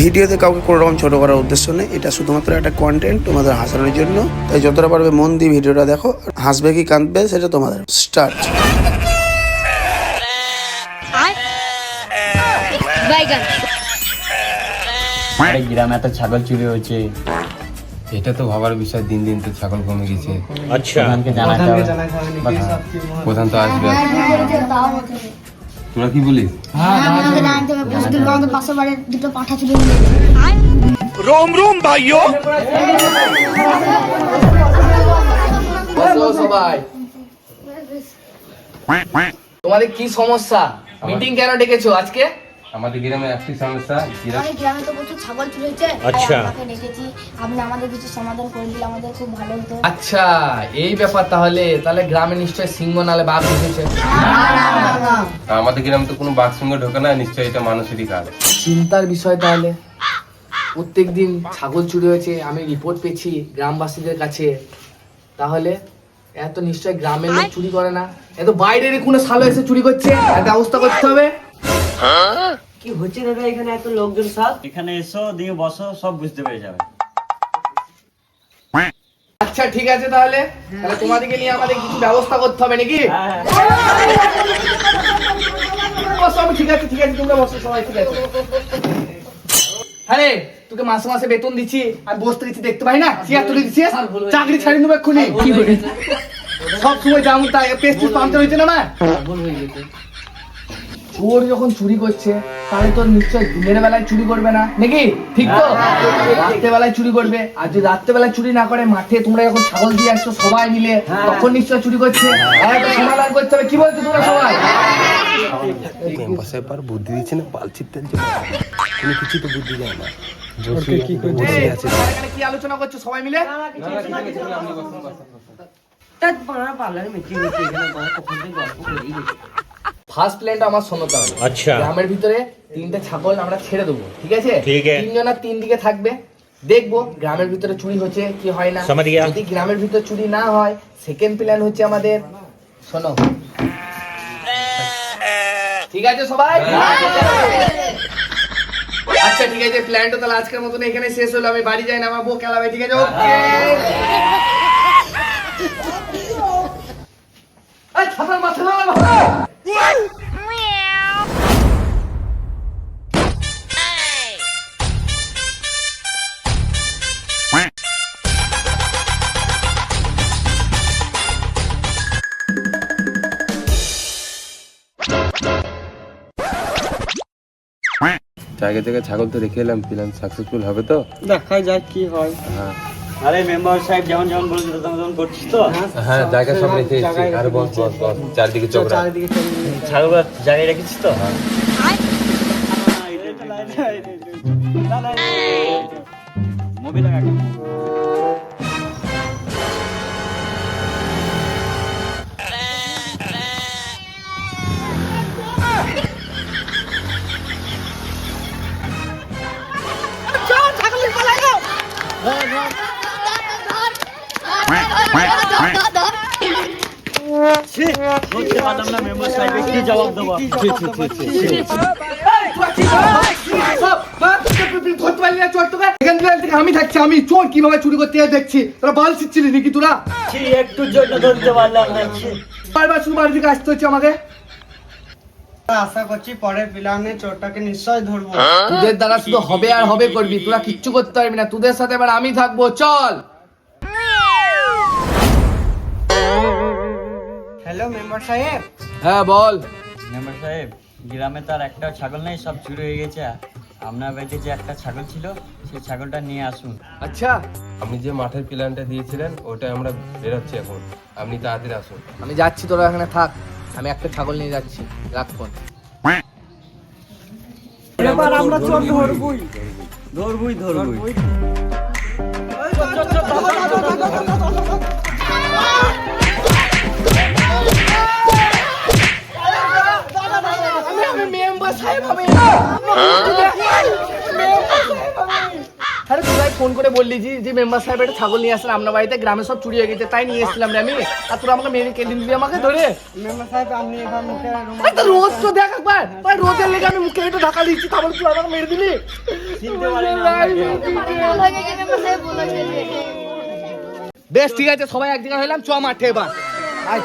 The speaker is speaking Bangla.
ভিডিওতে কাউকে কোনো রকম ছোটো করার উদ্দেশ্য নেই। এটা শুধুমাত্র একটা কন্টেন্ট তোমাদের হাসানোর জন্য। তাই যতটা পারবে মন দিয়ে ভিডিওটা দেখো। হাসবে কি কাঁদবে সেটা তোমাদের। স্টার্ট আরে গ্রামে এত ছাগল চুরি হয়েছে। এটা তো ভাবার বিষয় দিন দিন তো ছাগল কমে গেছে। আচ্ছা। প্রধানকে জানাতে হবে। প্রধান তো আসবে। তোরা কি বলিস রোম রোম ভাইও পাশের বাড়ির দুটো পাঠা চুরি হয়ে গেছে বসো সবাই তোমাদের কি সমস্যা মিটিং কেন ডেকেছো আজকে আমাদের গ্রামে একটি সমস্যা গ্রাম গ্রামে তো প্রচুর ছাগল চুরি আচ্ছা। আপনাকে ডেকেছি। আপনি আমাদের কিছু সমাধান করে দিলে আমাদের খুব ভালো হতো। আচ্ছা এই ব্যাপার তাহলে তাহলে গ্রামে নিশ্চয় সিংহ নালে বাঘ ঢুকেছে আমাদের গ্রামে তো কোনো বাঘ সঙ্গে ঢোকে না নিশ্চয়ই এটা মানুষেরই কাজ। চিন্তার বিষয় তাহলে। প্রত্যেক দিন ছাগল চুরি হয়েছে আমি রিপোর্ট পেয়েছি গ্রামবাসীদের কাছে। তাহলে এত নিশ্চয় গ্রামের লোক চুরি করে না। এত বাইরের কোনো সালো এসে চুরি করছে ব্যবস্থা করতে হবে। কি হচ্ছে দাদা এখানে এত লোকজন সব? এখানে এসো দিয়ে বসো সব বুঝতে পেরে যাবে। আচ্ছা ঠিক আছে তাহলে। তাহলে তোমাদেরকে নিয়ে আমাদের কিছু ব্যবস্থা করতে হবে নাকি? বসো আমি ঠিক আছে ঠিক আছে তোমরা বসো সবাই ঠিক আছে। আরে তোকে মাসে মাসে বেতন দিচ্ছি আর বসতে দিচ্ছি দেখতে পাই না? চেয়ার তুলে দিচ্ছি চাকরি ছাড়ি নেব এক্ষুনি সব সময় যেমন তাই পেস্টিস পাম্পচার হয়েছে না মা চোর যখন চুরি করছে তাহলে তো নিশ্চয় দিনের বেলায় চুরি করবে না নাকি? ঠিক তো? রাত্রে বেলায় চুরি করবে। আর যদি রাত্রে বেলায় চুরি না করে মাঠে তোমরা যখন ছাগল দিয়ে আসছো সবাই মিলে তখন নিশ্চয় চুরি করছে। সমাধান করতে হবে। কি বলছো তোমরা সবাই? মেম্বারসাহেব বুদ্ধি দিচ্ছে না বালছির কোনো কিছু তো বুদ্ধি যায় না। এই, কি আলোচনা করছ সবাই মিলে? পার্লারে মিটিং হচ্ছে এখানে বড় কখন থেকে গল্প করেই গেছে। ফার্স্ট প্ল্যানটা আমার শোনাতে হবে। আচ্ছা। গ্রামের ভিতরে তিনটে ছাগল আমরা ছেড়ে দেবো ঠিক আছে? ঠিক আছে। তিনজন আর তিন দিকে থাকবে। দেখব গ্রামের ভিতরে চুরি হচ্ছে কি হয় না। যদি গ্রামের ভিতরে চুরি না হয় সেকেন্ড প্ল্যান হচ্ছে আমাদের শোনো। ঠিক আছে সবাই? আচ্ছা ঠিক আছে প্ল্যানটা তাহলে আজকের মতন এখানে শেষ হলো। আমি বাড়ি যাই না আমার বউ খেলাবে ঠিক আছে? ওকে। ছাতার মাথা জায়গা থেকে ছাগল তো রেখে এলাম প্ল্যান সাকসেসফুল হবে তো দেখা যাক কি হয় হ্যাঁ আরে মেম্বার সাহেব যেমন যেমন বলছিল তেমন তেমন করছিস তো হ্যাঁ জায়গা সব রেখে এসেছি আর বস বস বস চারদিকে চোখ রাখ। ছাগল জায়গায় রেখেছিস তো মোবিল লাগা আমি থাকছি আমি চোর কীভাবে চুরি করতে দেখছি তোরা বাল শিখছিলি নাকি তোরা না বারবার শুধু বাড়ি থেকে আসতে হচ্ছে আমাকে আশা করছি পরের প্ল্যানে চোরটাকে নিশ্চয় ধরবো তোদের দ্বারা শুধু হবে আর হবে করবি তোরা কিচ্ছু করতে পারবি না তোদের সাথে এবার আমি থাকব, চল। হ্যালো মেম্বার সাহেব। হ্যাঁ বল। মেম্বার সাহেব গ্রামে তার একটা ছাগল নেই সব চুরি হয়ে গেছে। আপনার বাড়িতে যে একটা ছাগল ছিল সেই ছাগলটা নিয়ে আসুন। আচ্ছা। আপনি যে মাঠের প্ল্যানটা দিয়েছিলেন ওটা আমরা বেরোচ্ছি এখন। আপনি তাড়াতাড়ি আসুন। আমি যাচ্ছি তোরা এখানে থাক। আমি একটা ছাগল নিয়ে যাচ্ছি রাখুন। এবার আমরা চোর ধরবই। ধরবুই ধরবুই। আরে তোরা ফোন করে বললি যে যে মেম্বার সাহেব একটা ছাগল নিয়ে আসলেন আপনার বাড়িতে গ্রামে সব চুরি হয়ে গেছে তাই নিয়ে এসেছিলাম রে আমি। আর তোরা আমাকে মেরে কেটে দিবি আমাকে ধরে। মেম্বার সাহেব আপনি এবার মুখে তো রোজ তো দেখ একবার। ভাই রোজের লেগে আমি মুখে একটু ঢাকা দিচ্ছি তারপর তুই আমাকে মেরে দিলি। বেশ ঠিক আছে সবাই এক জায়গায় হলাম চ মাঠে এবার। আয়।